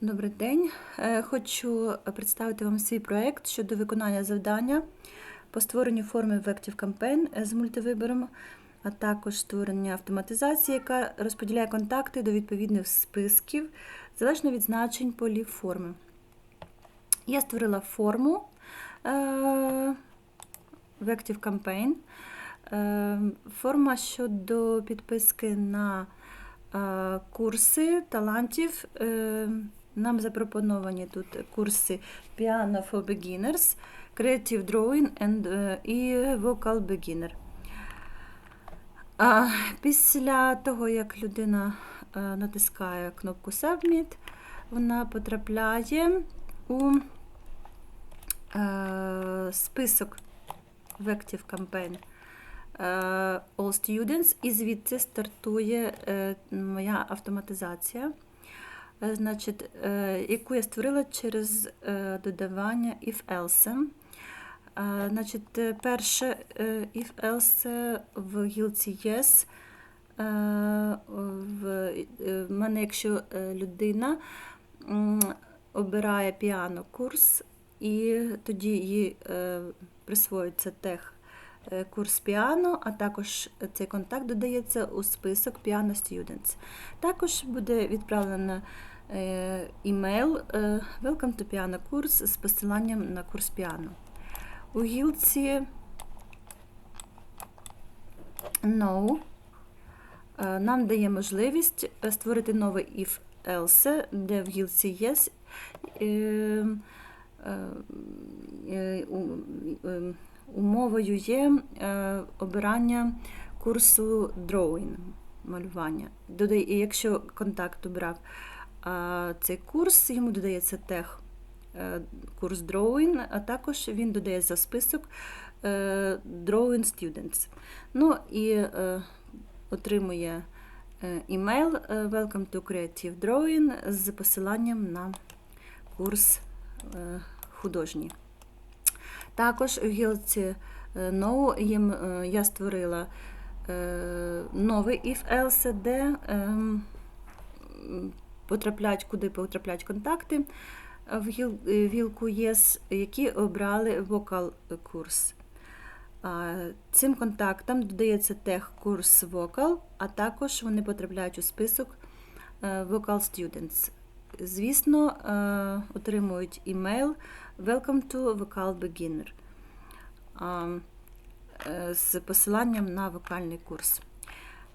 Добрий день. Е, Хочу представити вам свій проєкт щодо виконання завдання по створенню форми Active Campaign з мультивибором, а також створення автоматизації, яка розподіляє контакти до відповідних списків залежно від значень полів форми. Я створила форму е, Active Campaign. Е, Форма щодо підписки на е, курси талантів. Нам запропоновані тут курси Piano for Beginners, Creative Drawing and, е, і Vocal Beginner. А, Після того, як людина е, натискає кнопку Submit, вона потрапляє у е, список в Active Campaign All Students, і звідси стартує моя автоматизація, значить, е, яку я створила через е, додавання if-else. Е, Значить, е, перше е, if-else в гілці Yes. Е, В е, мене, якщо е, людина обирає піано курс, і тоді їй е, присвоюється тех е, курс піано, а також цей контакт додається у список Piano Students. Також буде відправлено е, імейл е, Welcome to Piano курс з посиланням на курс піано. У гілці No е, нам дає можливість е, створити новий if-else, де в гілці Yes е, е, е, е, умовою є е, обирання курсу drawing, малювання. І якщо контакт обрав цей курс, йому додається тех е, курс drawing, а також він додає за список е, drawing students. Ну і отримує імейл Welcome to Creative Drawing з посиланням на курс художній. Також у гілці е, No їм, е, я створила е, новий if-else, де ем, м, потрапляють, куди потрапляють контакти в гіл- е, в гілку Yes, які обрали вокал курс. Цим контактам додається тех курс вокал, а також вони потрапляють у список е, Vocal Students. Звісно, е, отримують імейл Welcome to Vocal Beginner е, з посиланням на вокальний курс.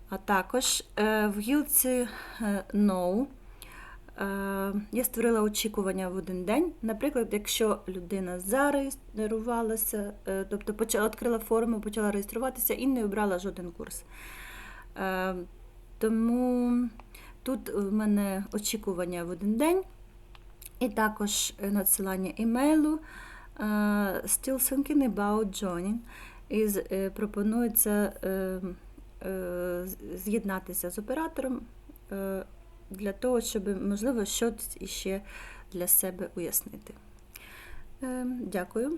А також е, в гілці No я створила очікування в один день. Наприклад, якщо людина зареєструвалася, тобто відкрила форму, почала реєструватися і не обрала жоден курс. Тому тут в мене очікування в один день, і також е, надсилання імейлу. е, Still thinking about joining. І е, пропонується з'єднатися з оператором для того, щоб, можливо, щось іще для себе уяснити. Е, Дякую.